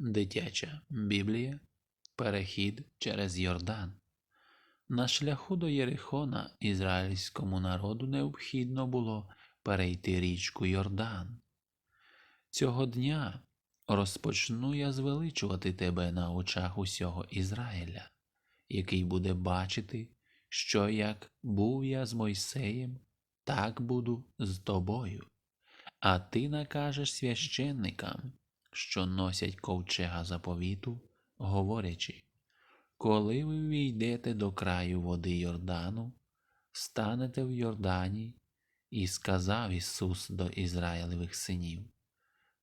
Дитяча Біблія Перехід через Йордан. На шляху до Єрихона ізраїльському народу необхідно було перейти річку Йордан. Цього дня розпочну я звеличувати тебе на очах усього Ізраїля, який буде бачити, що як був я з Мойсеєм, так буду з тобою. А ти накажеш священникам, що носять ковчега заповіту, говорячи, коли ви війдете до краю води Йордану, станете в Йордані, і сказав Ісус до Ізраїлевих синів,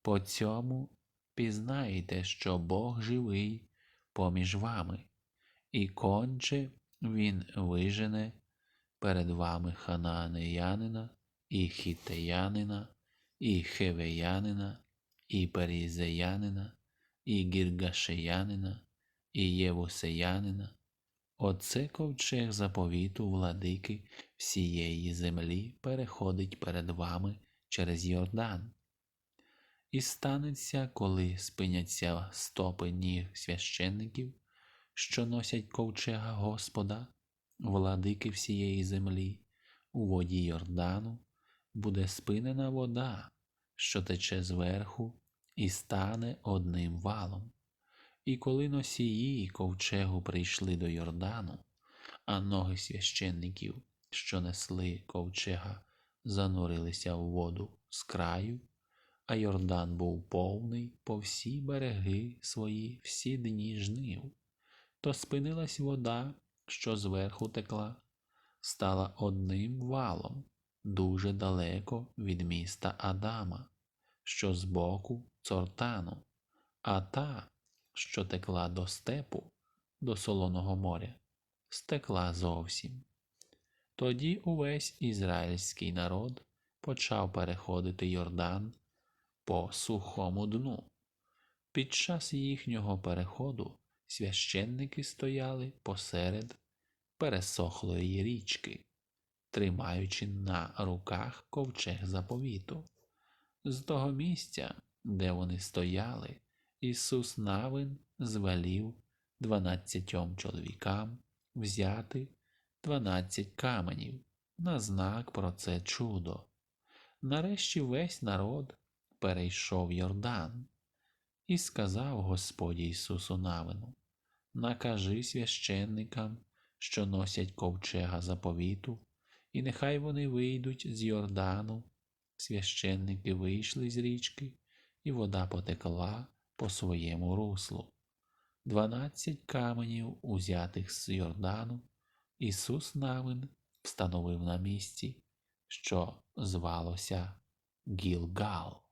по цьому пізнаєте, що Бог живий поміж вами, і конче Він вижене перед вами ханаанеянина, і хітеянина, і хевеянина, і перізеянина, і гіргашеянина, і євусеянина. Оце ковчег заповіту владики всієї землі переходить перед вами через Йордан. І станеться, коли спиняться стопи ніг священників, що носять ковчега Господа, владики всієї землі, у воді Йордану буде спинена вода, що тече зверху, і стане одним валом. І коли носії ковчегу прийшли до Йордану, а ноги священників, що несли ковчега, занурилися в воду з краю, а Йордан був повний по всі береги свої всі дні жнив, то спинилась вода, що зверху текла, стала одним валом дуже далеко від міста Адама, що збоку цортану, а та, що текла до степу, до солоного моря, стекла зовсім. Тоді увесь ізраїльський народ почав переходити Йордан по сухому дну. Під час їхнього переходу священники стояли посеред пересохлої річки, тримаючи на руках ковчег заповіту. З того місця, де вони стояли, Ісус Навин звелів дванадцятьом чоловікам взяти дванадцять каменів на знак про це чудо. Нарешті весь народ перейшов Йордан, і сказав Господь Ісусу Навину, накажи священникам, що носять ковчега заповіту, і нехай вони вийдуть з Йордану. Священники вийшли з річки, і вода потекла по своєму руслу. Дванадцять каменів, узятих з Йордану, Ісус Навин встановив на місці, що звалося Гілгал.